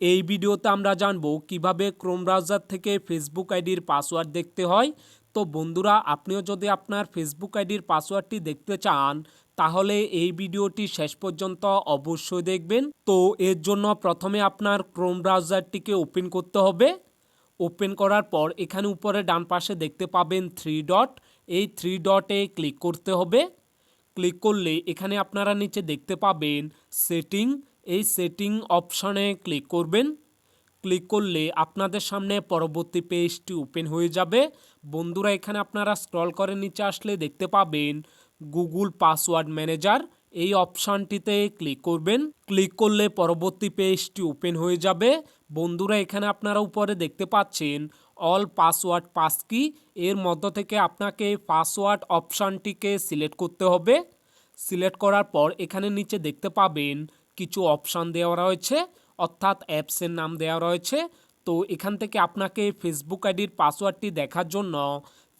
এই ভিডিওতে আমরা জানব কীভাবে ক্রোম ব্রাউজার থেকে ফেসবুক আইডির পাসওয়ার্ড দেখতে হয়। তো বন্ধুরা, আপনিও যদি আপনার ফেসবুক আইডির পাসওয়ার্ডটি দেখতে চান, তাহলে এই ভিডিওটি শেষ পর্যন্ত অবশ্যই দেখবেন। তো এর জন্য প্রথমে আপনার ক্রোম ব্রাউজারটিকে ওপেন করতে হবে। ওপেন করার পর এখানে উপরে ডান পাশে দেখতে পাবেন থ্রি ডট এই থ্রি ডটে ক্লিক করতে হবে। ক্লিক করলে এখানে আপনারা নিচে দেখতে পাবেন সেটিং এই সেটিং অপশনে ক্লিক করবেন। ক্লিক করলে আপনাদের সামনে পরবর্তী পেজটি ওপেন হয়ে যাবে। বন্ধুরা, এখানে আপনারা স্ক্রল করে নিচে আসলে দেখতে পাবেন গুগল পাসওয়ার্ড ম্যানেজার। এই অপশানটিতে ক্লিক করবেন। ক্লিক করলে পরবর্তী পেজটি ওপেন হয়ে যাবে। বন্ধুরা, এখানে আপনারা উপরে দেখতে পাচ্ছেন অল পাসওয়ার্ড পাসকি এর মধ্য থেকে আপনাকে পাসওয়ার্ড অপশানটিকে সিলেক্ট করতে হবে। সিলেক্ট করার পর এখানে নিচে দেখতে পাবেন কিছু অপশান দেওয়া রয়েছে, অর্থাৎ অ্যাপসের নাম দেওয়া রয়েছে। তো এখান থেকে আপনাকে ফেসবুক আইডির পাসওয়ার্ডটি দেখার জন্য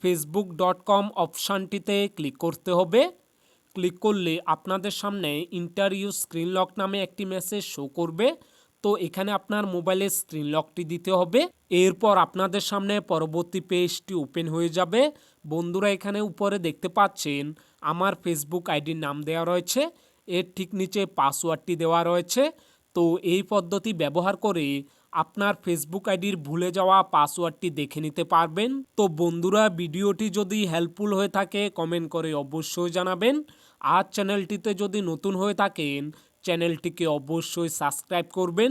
ফেসবুক ডট কম অপশানটিতে ক্লিক করতে হবে। ক্লিক করলে আপনাদের সামনে ইন্টারভিউ স্ক্রিন লক নামে একটি মেসেজ শো করবে। তো এখানে আপনার মোবাইলের স্ক্রিন লকটি দিতে হবে। এরপর আপনাদের সামনে পরবর্তী পেজটি ওপেন হয়ে যাবে। বন্ধুরা এখানে উপরে দেখতে পাচ্ছেন, আমার ফেসবুক আইডির নাম দেওয়া রয়েছে। এর ঠিক নিচে পাসওয়ার্ডটি দেওয়া রয়েছে। তো এই পদ্ধতি ব্যবহার করে আপনার ফেসবুক আইডির ভুলে যাওয়া পাসওয়ার্ডটি দেখে নিতে পারবেন। তো বন্ধুরা, ভিডিওটি যদি হেল্পফুল হয়ে থাকে কমেন্ট করে অবশ্যই জানাবেন। আর চ্যানেলটিতে যদি নতুন হয়ে থাকেন চ্যানেলটিকে অবশ্যই সাবস্ক্রাইব করবেন।